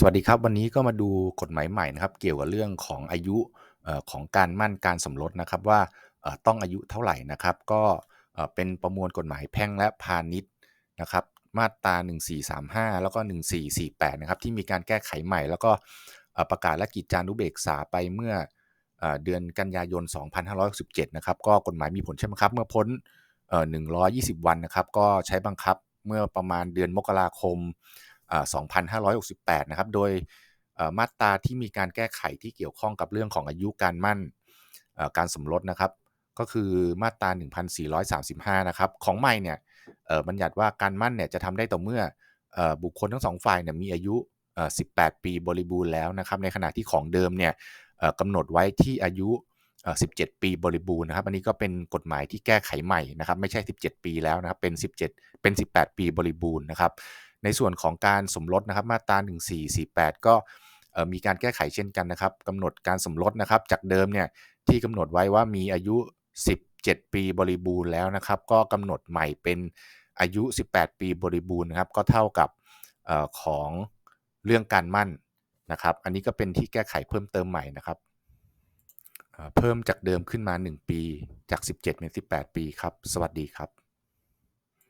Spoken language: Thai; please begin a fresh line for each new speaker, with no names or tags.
สวัสดีครับ วันนี้ก็มาดูกฎหมายใหม่นะครับ เกี่ยวกับเรื่องของอายุของการมั่นการสมรสนะครับว่าต้องอายุเท่าไหร่นะครับ ก็เป็นประมวลกฎหมายแพ่งและพาณิชย์นะครับ มาตรา 1435 แล้วก็ 1448 นะครับ ที่มีการแก้ไขใหม่ แล้วก็ประกาศและกิจจานุเบกษาไปเมื่อเอ่อเดือนกันยายน 2567 นะครับ ก็กฎหมายมีผลใช่ไหมครับ เมื่อพ้นเอ่อ120 วันนะครับ ก็ใช้บังคับเมื่อประมาณเดือนมกราคม 2568 นะครับ โดยมาตราที่มีการแก้ไขที่เกี่ยวข้องกับเรื่องของอายุการมั่นการสมรสนะครับ ก็คือมาตรา 1435 นะครับ ของใหม่เนี่ยบัญญัติว่าการมั่นเนี่ยจะทำได้ต่อเมื่ออบุคคลทั้งสองฝ่ายเนี่ยมีอายุ 18 ปีบริบูรณ์แล้วนะครับ ในขณะที่ของเดิมเนี่ยกำหนดไว้ที่อายุ 17 ปีบริบูรณ์นะครับ อันนี้ก็เป็นกฎหมายที่แก้ไขใหม่นะครับ ไม่ใช่ 17 ปีแล้วนะครับ เป็น 17 เป็น 18 ปีบริบูรณ์นะครับ ในส่วนของการสมรสนะครับมาตรา1448 ก็เอ่อมีการแก้ไขเช่นกันนะครับกำหนดการสมรสนะครับ จากเดิมเนี่ยที่กำหนดไว้ว่ามีอายุ 17 ปีบริบูรณ์แล้วนะครับ ก็กำหนดใหม่เป็นอายุ 18 ปีบริบูรณ์นะครับ ก็เท่ากับออของเรื่องการมั่นนะครับ อันนี้ก็เป็นที่แก้ไขเพิ่มเติมใหม่นะครับเอ่อเพิ่มจากเดิมขึ้นมา 1 ปีจาก 17 เป็น 18 ปีครับ สวัสดีครับ